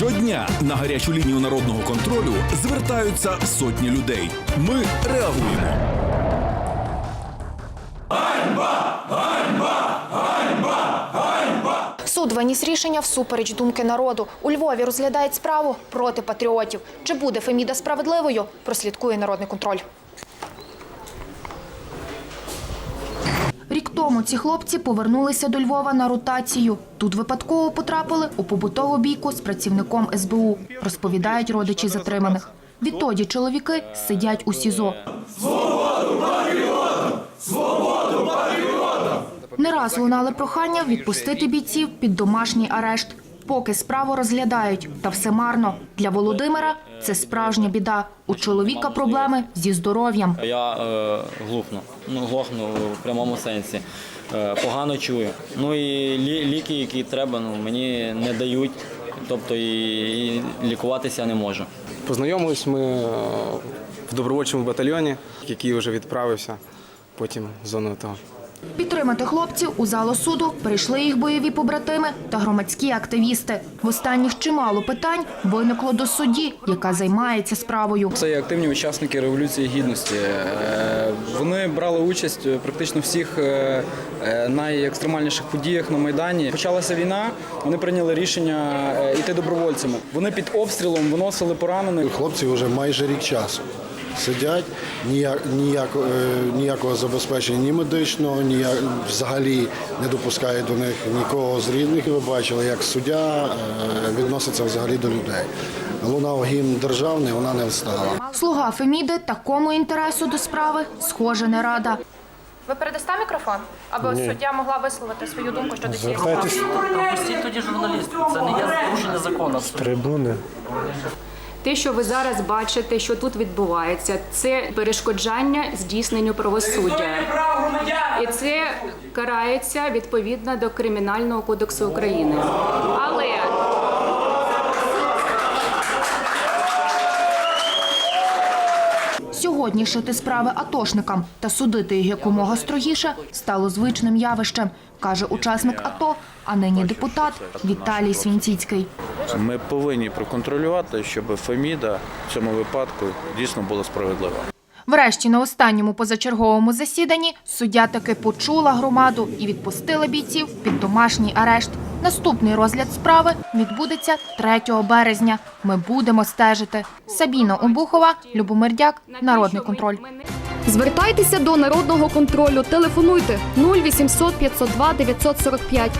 Щодня на гарячу лінію народного контролю звертаються сотні людей. Ми реагуємо. Суд виніс рішення всупереч думки народу. У Львові розглядають справу проти патріотів. Чи буде Феміда справедливою? Прослідкує народний контроль. Рік тому ці хлопці повернулися до Львова на ротацію. Тут випадково потрапили у побутову бійку з працівником СБУ, розповідають родичі затриманих. Відтоді чоловіки сидять у СІЗО. Не раз лунали прохання відпустити бійців під домашній арешт. Поки справу розглядають, та все марно. Для Володимира це справжня біда. У чоловіка проблеми зі здоров'ям. Я е, глухну, ну глохну в прямому сенсі. Е, погано чую. Ну і лі, ліки, які треба, ну мені не дають. Тобто і, і лікуватися не можу. Познайомились ми е, в добровольчому батальйоні, який вже відправився потім в зону АТО. Підтримати хлопців у залу суду прийшли їх бойові побратими та громадські активісти. В останніх чимало питань виникло до судді, яка займається справою. Це є активні учасники революції гідності. Е, Вони брали участь у практично всіх е, е, найекстремальніших подіях на майдані. Почалася війна. Вони прийняли рішення йти добровольцями. Вони під обстрілом виносили поранених. Хлопці вже майже рік часу сидять, ніяк, ніяк, е, ніякого забезпечення ні медичного, ні взагалі не допускають до них нікого з рідних. І ви бачили, як суддя е, відноситься взагалі до людей. Лунав гімн державний, вона не встала. Слуга Феміди такому інтересу до справи схоже не рада. Ви передасте мікрофон, аби суддя могла висловити свою думку щодо цієї справи? Пропустіть тоді журналістів. Це не є порушення закону. абсолютно. Те, що ви зараз бачите, що тут відбувається, це перешкоджання здійсненню правосуддя. І це карається відповідно до Кримінального кодексу України. Але Сьогодні справи атошникам та судити їх якомога строгіше стало звичним явищем, каже учасник АТО, а нині депутат Віталій Свінціцький. Ми повинні проконтролювати, щоб Феміда в цьому випадку дійсно була справедлива. Врешті на останньому позачерговому засіданні суддя таки почула громаду і відпустила бійців під домашній арешт. Наступний розгляд справи відбудеться 3 березня. Ми будемо стежити. Сабіна Обухова, Любомир Дяк, Народний контроль. Звертайтеся до народного контролю. Телефонуйте 0800 502 945.